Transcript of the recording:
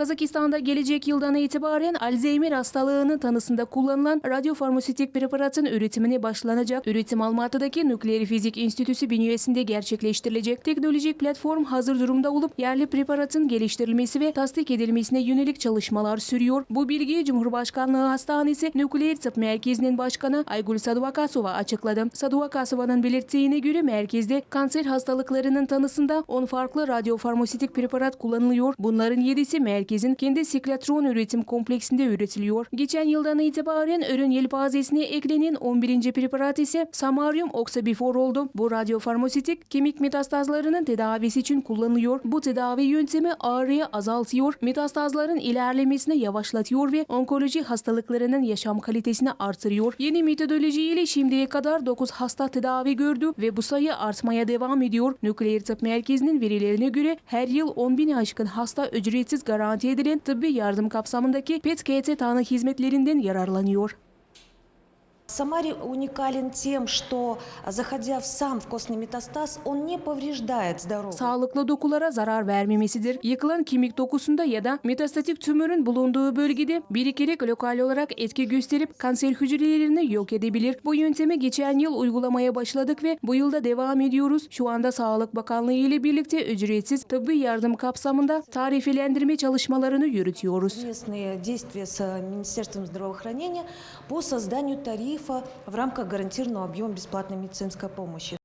Kazakistan'da gelecek yıldan itibaren Alzheimer hastalığının tanısında kullanılan radyofarmasötik preparatın üretimine başlanacak. Üretim Almatı'daki Nükleer Fizik Enstitüsü bünyesinde gerçekleştirilecek. Teknolojik platform hazır durumda olup yerli preparatın geliştirilmesi ve tasdik edilmesine yönelik çalışmalar sürüyor. Bu bilgiyi Cumhurbaşkanlığı Hastanesi Nükleer Tıp Merkezi'nin başkanı Aygül Saduvakasova açıkladı. Saduvakasova'nın belirttiğine göre merkezde kanser hastalıklarının tanısında 10 farklı radyofarmasötik preparat kullanılıyor. Bunların 7'si merkezin kendi siklatron üretim kompleksinde üretiliyor. Geçen yıldan itibaren ürün yelpazesine eklenen 11. preparat ise Samarium Oxabifor oldu. Bu radyofarmasötik kemik metastazlarının tedavisi için kullanılıyor. Bu tedavi yöntemi ağrıyı azaltıyor, metastazların ilerlemesini yavaşlatıyor ve onkoloji hastalıklarının yaşam kalitesini artırıyor. Yeni metodoloji ile şimdiye kadar 9 hasta tedavi gördü ve bu sayı artmaya devam ediyor. Nükleer Tıp Merkezi'nin verilerine göre her yıl 10 bin aşkın hasta ücretsiz garanti edilen tıbbi yardım kapsamındaki PET-CT tanı hizmetlerinden yararlanıyor. Самарий уникален тем, что, заходя в сам в костный метастаз, он не повреждает здоровье. Sağlıklı dokulara zarar vermemesidir. Yıkılan kemik dokusunda ya da metastatik tümörün bulunduğu bölgede birikerek lokal olarak etki gösterip kanser hücrelerini yok edebilir. Bu yöntemi geçen yıl uygulamaya başladık ve bu yılda devam ediyoruz. Şu anda Sağlık Bakanlığı ile birlikte ücretsiz tıbbi yardım kapsamında tarifelendirme çalışmalarını yürütüyoruz. Совместные действия с э, Министерством здравоохранения по созданию тарифа в рамках гарантированного объема бесплатной медицинской помощи.